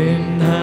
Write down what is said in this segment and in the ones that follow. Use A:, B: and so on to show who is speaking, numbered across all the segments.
A: 살아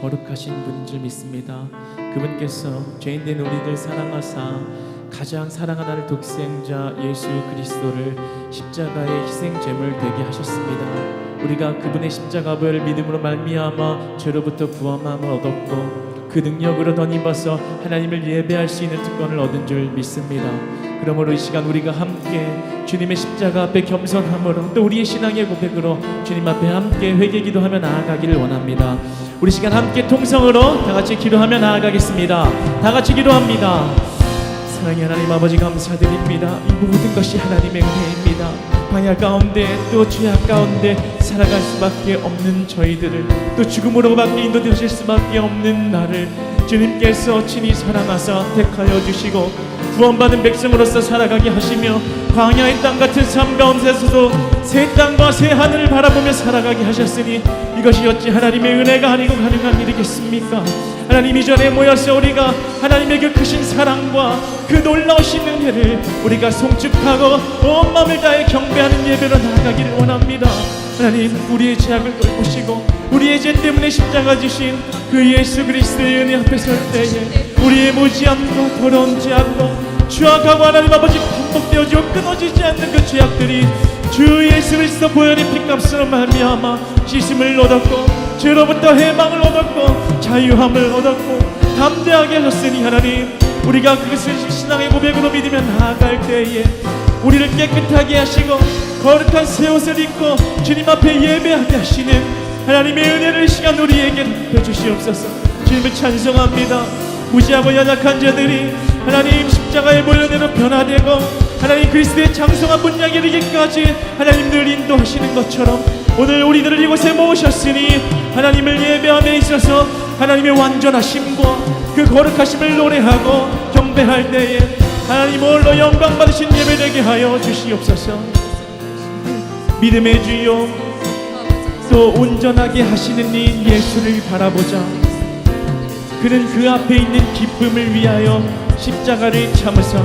A: 거룩하신 분인 줄 믿습니다. 그분께서 죄인된 우리들 사랑하사 가장 사랑하는 독생자 예수 그리스도를 십자가의 희생 제물 되게 하셨습니다. 우리가 그분의 십자가를 믿음으로 말미암아 죄로부터 구원함을 얻었고 그 능력으로 덧입어서 하나님을 예배할 수 있는 특권을 얻은 줄 믿습니다. 그러므로 이 시간 우리가 함께 주님의 십자가 앞에 겸손함으로 또 우리의 신앙의 고백으로 주님 앞에 함께 회개 기도하며 나아가기를 원합니다. 우리 시간 함께 통성으로 다 같이 기도하며 나아가겠습니다. 다 같이 기도합니다. 사랑의 하나님 아버지 감사드립니다. 이 모든 것이 하나님의 은혜입니다. 방야 가운데 또 죄악 가운데 살아갈 수밖에 없는 저희들을 또 죽음으로밖에 인도되실 수밖에 없는 나를 주님께서 친히 사랑하사 택하여 주시고 구원받은 백성으로서 살아가게 하시며 광야의 땅 같은 삶 가운데서도 새 땅과 새 하늘을 바라보며 살아가게 하셨으니 이것이 어찌 하나님의 은혜가 아니고 가능한 일이겠습니까? 하나님 이전에 모여서 우리가 하나님의 그 크신 사랑과 그 놀라우신 은혜를 우리가 송축하고 온 마음을 다해 경배하는 예배로 나아가기를 원합니다. 하나님 우리의 죄악을 돌보시고 우리의 죄 때문에 십자가 지신 그 예수 그리스도의 은혜 앞에 설 때에 우리의 무지함과 더러운 죄악과 추악하고 하나님 아버지 반복되어지고 끊어지지 않는 그 죄악들이 주 예수 그리스도 보혈의 피값으로 말미암아 씻음을 얻었고 죄로부터 해방을 얻었고 자유함을 얻었고 담대하게 하셨으니 하나님 우리가 그것을 신앙의 고백으로 믿으며 나아갈 때에 우리를 깨끗하게 하시고 거룩한 새 옷을 입고 주님 앞에 예배하게 하시는 하나님의 은혜를 이 시간 우리에게 베주시옵소서. 주님을 찬송합니다 무지하고 연약한 자들이 하나님 십자가의 모련대로 변화되고 하나님 그리스도의 장성한 분량에 이르기까지 하나님 늘 인도하시는 것처럼 오늘 우리들을 이곳에 모으셨으니 하나님을 예배함에 있어서 하나님의 완전하심과 그 거룩하심을 노래하고 경배할 때에 하나님 홀로 영광 받으신 예배되게 하여 주시옵소서. 믿음의 주요 또 온전하게 하시는 이 예수를 바라보자 그는 그 앞에 있는 기쁨을 위하여 십자가를 참으사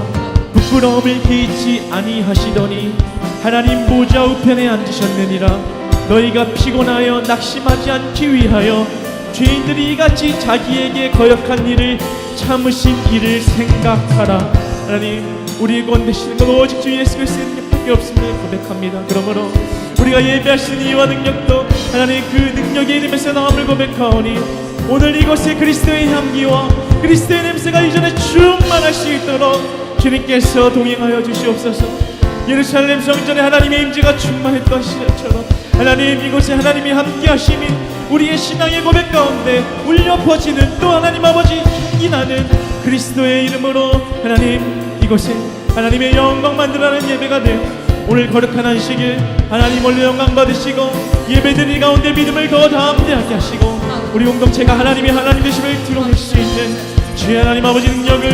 A: 부끄러움을 개의치 아니하시더니 하나님 보좌 우편에 앉으셨느니라. 너희가 피곤하여 낙심하지 않기 위하여 죄인들이 이같이 자기에게 거역한 일을 참으신 일을 생각하라. 하나님 우리의 건 되시는 건 오직 주 예수 그리스도님밖에 없음을 고백합니다. 그러므로 우리가 있는 이와 능력도 하나님 그 능력의 이름에서 나옴을 고백하오니 오늘 이곳에 그리스도의 향기와 그리스도의 냄새가 이전에 충만할 수 있도록 주님께서 동행하여 주시옵소서. 예루살렘 성전에 하나님의 임재가 충만했던 시절처럼 하나님 이곳에 하나님이 함께 하심이 우리의 신앙의 고백 가운데 울려 퍼지는 또 하나님 아버지 향기 나는 그리스도의 이름으로 하나님 이곳에 하나님의 영광 만들어가는 예배가 돼 오늘 거룩한 안식일 하나님 올려 영광 받으시고 예배드리 가운데 믿음을 더 담대하게 하시고 우리 공동체가 하나님의 하나님 되심을 드러낼 수 있는 주의 하나님 아버지 능력을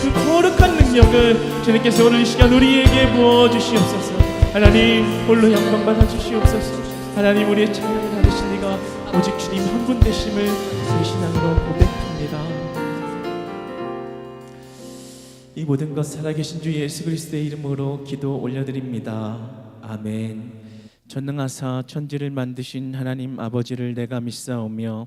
A: 그 거룩한 능력을 주님께서 오늘 이 시간 우리에게 부어 주시옵소서 하나님 홀로 영광 받아 주시옵소서 하나님 우리의 찬양을 받으신 이가 오직 주님 한 분 되심을 이 신앙으로 고백합니다 이 모든 것 살아계신 주 예수 그리스도의 이름으로 기도 올려드립니다. 아멘. 전능하사 천지를 만드신 하나님 아버지를 내가 믿사오며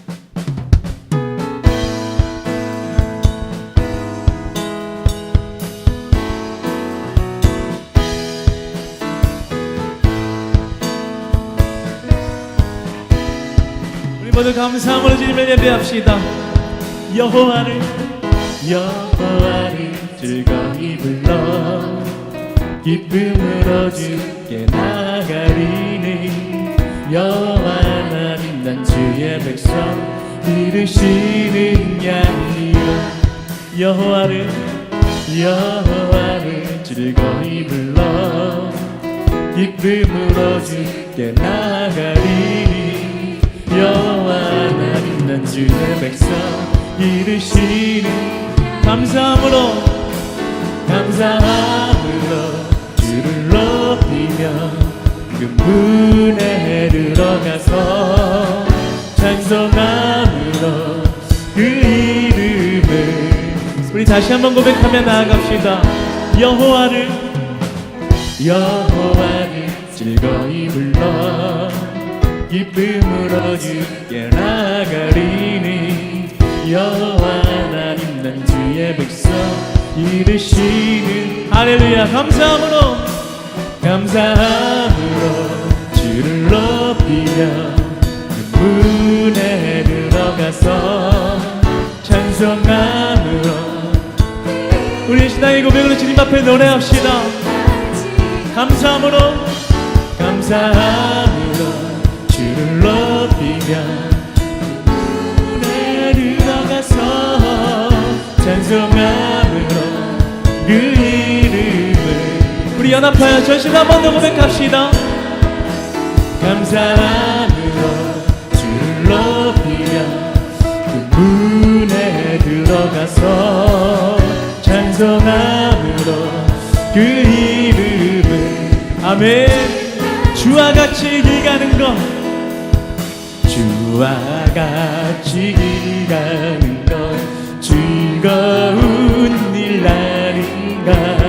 A: 모두 감사함으로 주님을 예배합시다. 여호와를 여호와를 즐거이 불러. 기쁨으로 주께 나가리니 여호와 하나님 난 주의 백성 이르시는 양이요. 여호와를 여호와를 즐거이 불러. 기쁨으로 주께 나가리니 하나님 난 주의 백성 이르시는 감사함으로 감사함으로 주를 높이며 그 문에 들어가서 찬송함으로 그 이름을 우리 다시 한번 고백하며 나아갑시다. 여호와를 여호와를 즐거이 불러 기쁨으로 주께 나가리니 여호와 하나님 난 주의 백성 이르시는 할렐루야. 감사함으로 감사함으로 주를 높이며 그 문에 들어가서 찬송함으로. 우리 신앙의 고백으로 주님 앞에 노래합시다. 감사함으로 감사함으로 높이며 문에 들어가서 찬송함으로 그 이름을 우리 연합하여 전심 한번 더 고백합시다. 감사함으로 주를 높이며 그 문에 들어가서 찬송함으로 그 이름을 아멘. 주와 같이 길 가는 것 주와 같이 길 가는 것 즐거운 일 아닌가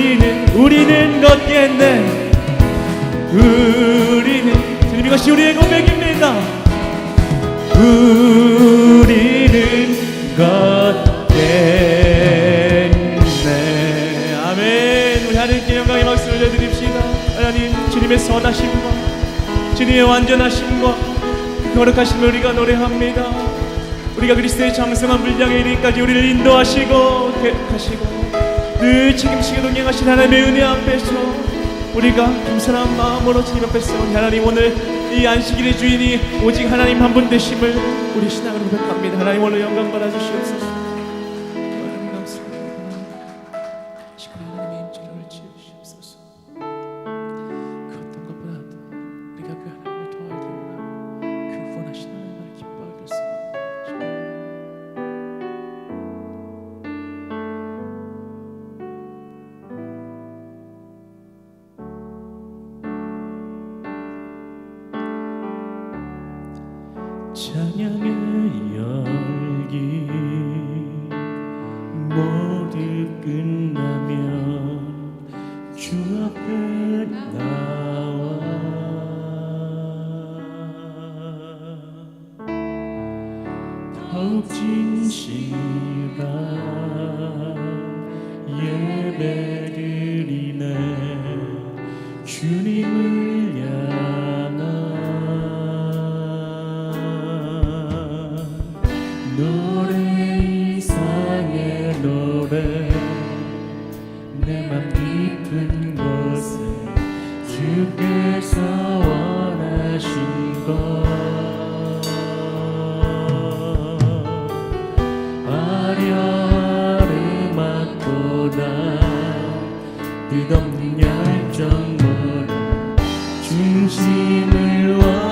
A: 우리는 우리는 걷겠네. 우리는 주님 이것이 우리의 고백입니다. 우리는 걷겠네. 아멘. 우리 하나님께 영광의 박수 올려드립시다. 하나님 주님의 선하심과 주님의 완전하심과 그 거룩하심을 우리가 노래합니다. 우리가 그리스도의 장성한 분량에 이르기까지 우리를 인도하시고 계획하시고 늘 책임지고 동행하신 하나님의 은혜 앞에서 우리가 겸손한 마음으로 주님 앞에서 우리 하나님 오늘 이 안식일의 주인이 오직 하나님 한 분 되심을 우리 신앙으로 고백합니다. 하나님 오늘 영광 받아주시옵소서 찬양의 열기 모두 끝나면 주 앞에 나와. 더욱 진실한 예배드리네. 주님을 землю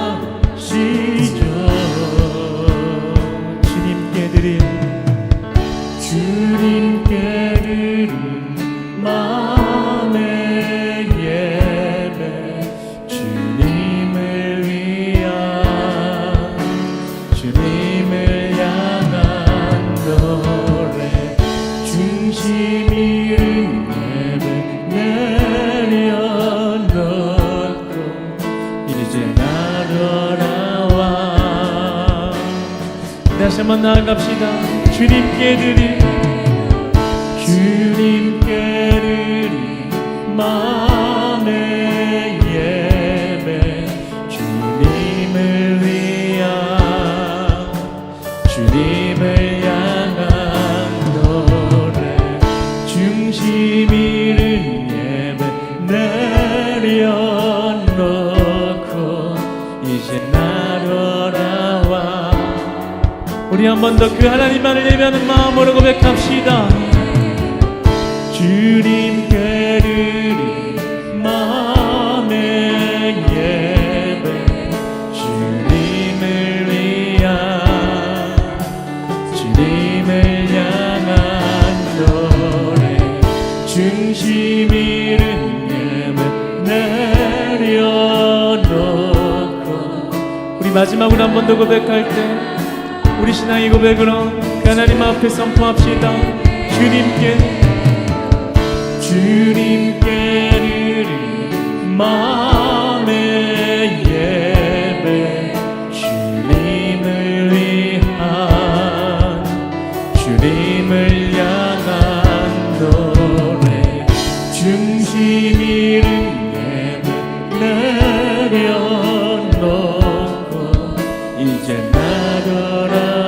A: 이제 나로 나와. 다시 한번 나아갑시다. 주님께 드린 주 이제 나로 나와. 우리 한 번 더 그 하나님만을 예배하는 마음으로 고백합시다. 주님께 드린 마음 우리 마지막으로 한 번 더 고백할 때 우리 신앙의 고백으로 그 하나님 앞에 선포합시다. 주님께 주님께 드린 이제 나로 나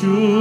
A: 주